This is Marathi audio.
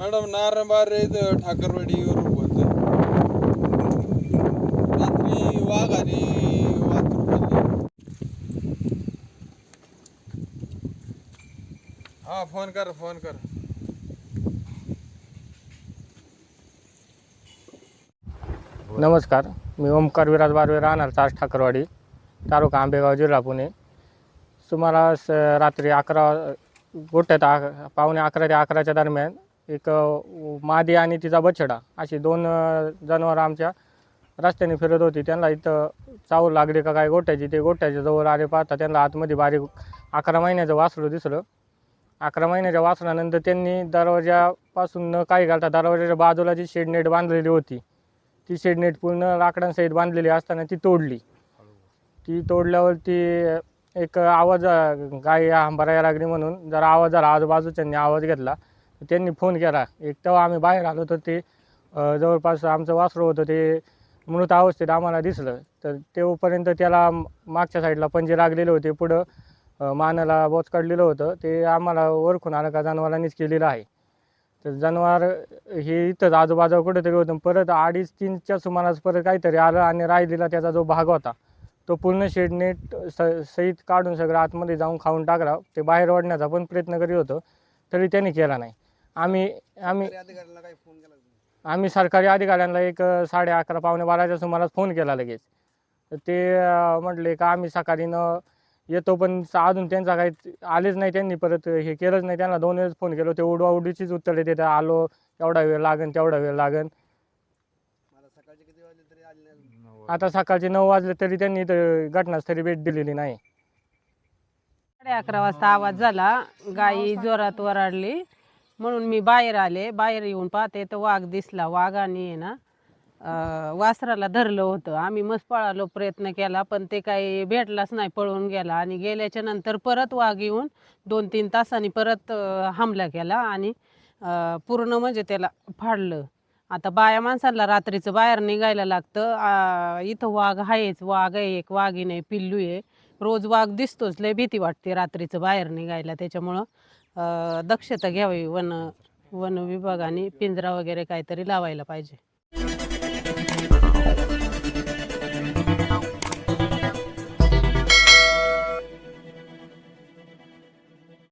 मॅडम नारंबार इथं ठाकरवाडीवरून बोलतोय रात्री वाघ आणि हा फोन कर फोन कर नमस्कार मी ओमकार विराज बारवे राहणार चार ठाकरवाडी तालुका आंबेगाव जिल्हा पुणे तुम्हाला स रात्री अकरा गोट्यात आ पावणे अकरा ते अकराच्या दरम्यान एक मादी आणि तिचा बछडा अशी दोन जनावरं आमच्या रस्त्याने फिरत होती. त्यांना इथं चावल लागली का काय गोठ्याची ते गोठ्याच्या जवळ आले पाहता त्यांना आतमध्ये बारीक अकरा महिन्याचं वासरू दिसलं. अकरा महिन्याच्या वासरानंतर त्यांनी दरवाजापासून न काही घालता दरवाजाच्या बाजूला जी शेडनेट बांधलेली होती ती शेडनेट पूर्ण लाकडांसहित बांधलेली असताना ती तोडली. ती तोडल्यावर ती एक आवाज गाय आंबरायला लागली म्हणून जरा आवाज झाला आजूबाजूच्यांनी आवाज घेतला. त्यांनी फोन केला. एक तेव्हा आम्ही बाहेर आलो तर ते जवळपास आमचं वासरू होतं ते मृत अवस्थेत आम्हाला दिसलं. तर तेव्हापर्यंत त्याला मागच्या साईडला पंजे लागलेले होते पुढं मानाला बोच काढलेलं होतं. ते आम्हाला ओळखून आलं का जनावरांनीच केलेलं आहे. तर जनावर हे इथंच आजूबाजू कुठेतरी होतं. परत अडीच तीनच्या सुमारास परत काहीतरी आलं आणि राहिलेला त्याचा जो भाग होता तो पूर्ण शेडनेट स सहित काढून सगळं आतमध्ये जाऊन खाऊन टाकला. ते बाहेर ओढण्याचा पण प्रयत्न करीत होतो तरी त्यांनी केला नाही. आम्ही आम्ही आम्ही सरकारी अधिकाऱ्यांना एक साडे अकरा पावणे बाराच्या सुमारास फोन केला लगेच. ते म्हटले का आम्ही सकाळी न येतो पण अजून त्यांचा काही आलेच नाही त्यांनी परत हे केलंच नाही. त्यांना दोन वेळेस फोन केलो ते उडवा उडीचीच उत्तर देते आलो एवढा वेळ लागेल तेवढा वेळ लागेल आता सकाळचे नऊ वाजले तरी त्यांनी घटनास्थळी भेट दिलेली नाही. साडे अकरा वाजता आवाज झाला. गाई जोरात वराडली. म्हणून मी बाहेर आले. बाहेर येऊन पाहते तर वाघ दिसला. वाघाने आहे ना अं, वासराला धरलं होतं. आम्ही मस्त पळालो प्रयत्न केला पण ते काही भेटलाच नाही पळून गेला. आणि गेल्याच्यानंतर परत वाघ येऊन दोन तीन तासांनी परत अं, हमला केला आणि अं, पूर्ण म्हणजे त्याला फाडलं. आता बाया माणसाला रात्रीचं बाहेर निघायला लागतं. आ, इथं वाघ आहेच. वाघ आहे एक वाघीण आहे पिल्लू आहे. रोज वाघ दिसतोच लय भीती वाटते रात्रीचं बाहेर निघायला. त्याच्यामुळं दक्षता घ्यावी वन वन विभागाने पिंजरा वगैरे काहीतरी लावायला पाहिजे.